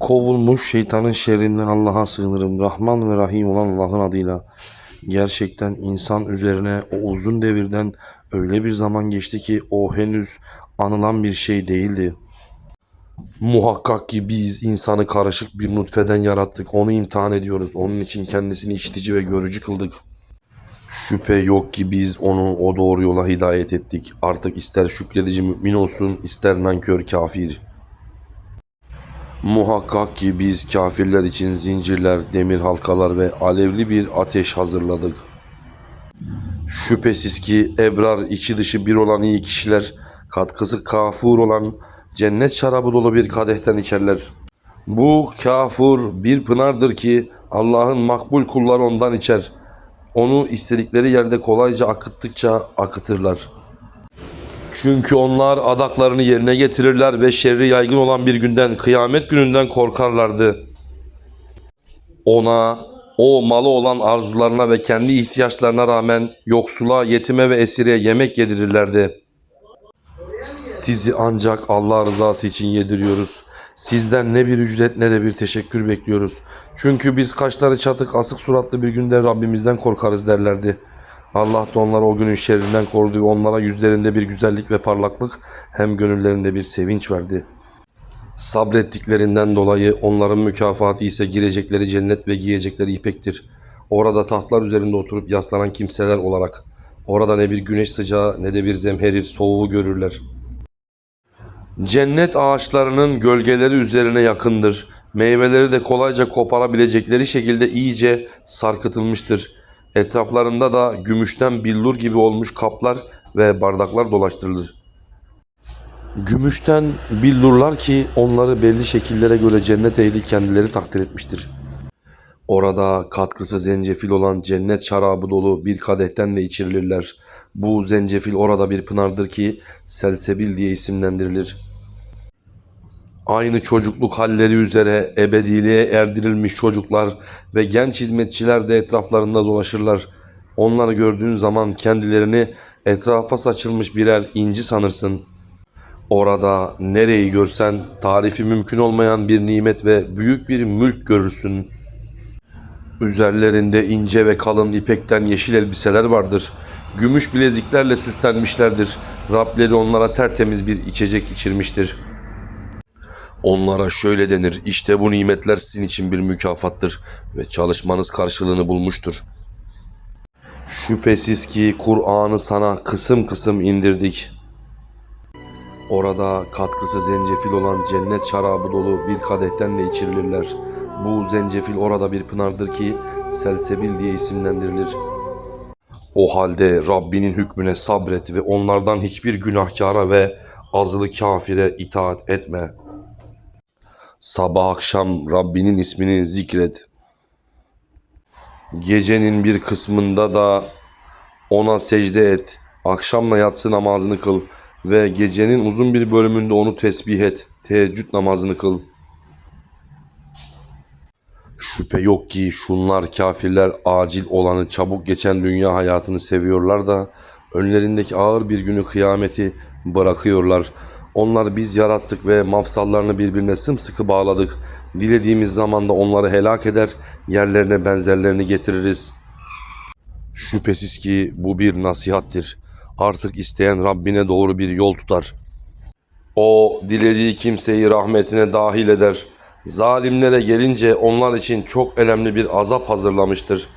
Kovulmuş şeytanın şerrinden Allah'a sığınırım. Rahman ve Rahim olan Allah'ın adıyla. Gerçekten insan üzerine o uzun devirden öyle bir zaman geçti ki o henüz anılan bir şey değildi. Muhakkak ki biz insanı karışık bir nutfeden yarattık. Onu imtihan ediyoruz. Onun için kendisini işitici ve görücü kıldık. Şüphe yok ki biz onu o doğru yola hidayet ettik. Artık ister şükredici mümin olsun, ister nankör kafir. Muhakkak ki biz kafirler için zincirler, demir halkalar ve alevli bir ateş hazırladık. Şüphesiz ki ebrar içi dışı bir olan iyi kişiler, katkısı kafur olan cennet şarabı dolu bir kadehten içerler. Bu kafur bir pınardır ki Allah'ın makbul kulları ondan içer. Onu istedikleri yerde kolayca akıttıkça akıtırlar. Çünkü onlar adaklarını yerine getirirler ve şerri yaygın olan bir günden, kıyamet gününden korkarlardı. Ona, o malı olan arzularına ve kendi ihtiyaçlarına rağmen yoksula, yetime ve esire yemek yedirirlerdi. Sizi ancak Allah rızası için yediriyoruz. Sizden ne bir ücret ne de bir teşekkür bekliyoruz. Çünkü biz kaşları çatık, asık suratlı bir günde Rabbimizden korkarız derlerdi. Allah da onları o günün şerrinden korudu ve onlara yüzlerinde bir güzellik ve parlaklık hem gönüllerinde bir sevinç verdi. Sabrettiklerinden dolayı onların mükafatı ise girecekleri cennet ve giyecekleri ipektir. Orada tahtlar üzerinde oturup yaslanan kimseler olarak orada ne bir güneş sıcağı ne de bir zemherir soğuğu görürler. Cennet ağaçlarının gölgeleri üzerine yakındır. Meyveleri de kolayca koparabilecekleri şekilde iyice sarkıtılmıştır. Etraflarında da gümüşten billur gibi olmuş kaplar ve bardaklar dolaştırılır. Gümüşten billurlar ki onları belli şekillere göre cennet ehli kendileri takdir etmiştir. Orada katkısı zencefil olan cennet şarabı dolu bir kadehten de içirilirler. Bu zencefil orada bir pınardır ki selsebil diye isimlendirilir. Aynı çocukluk halleri üzere ebediliğe erdirilmiş çocuklar ve genç hizmetçiler de etraflarında dolaşırlar. Onları gördüğün zaman kendilerini etrafa saçılmış birer inci sanırsın. Orada nereyi görsen tarifi mümkün olmayan bir nimet ve büyük bir mülk görürsün. Üzerlerinde ince ve kalın ipekten yeşil elbiseler vardır. Gümüş bileziklerle süslenmişlerdir. Rableri onlara tertemiz bir içecek içirmiştir.'' Onlara şöyle denir, işte bu nimetler sizin için bir mükafattır ve çalışmanız karşılığını bulmuştur. Şüphesiz ki Kur'an'ı sana kısım kısım indirdik. Orada katkısı zencefil olan cennet şarabı dolu bir kadehten de içirilirler. Bu zencefil orada bir pınardır ki selsebil diye isimlendirilir. O halde Rabbinin hükmüne sabret ve onlardan hiçbir günahkara ve azılı kafire itaat etme.'' Sabah akşam Rabbinin ismini zikret. Gecenin bir kısmında da ona secde et. Akşamla yatsı namazını kıl ve gecenin uzun bir bölümünde onu tesbih et. Teheccüd namazını kıl. Şüphe yok ki şunlar kafirler acil olanı çabuk geçen dünya hayatını seviyorlar da önlerindeki ağır bir günü kıyameti bırakıyorlar. Onları biz yarattık ve mafsallarını birbirine sımsıkı bağladık. Dilediğimiz zaman da onları helak eder, yerlerine benzerlerini getiririz. Şüphesiz ki bu bir nasihattir. Artık isteyen Rabbine doğru bir yol tutar. O dilediği kimseyi rahmetine dahil eder. Zalimlere gelince onlar için çok önemli bir azap hazırlamıştır.''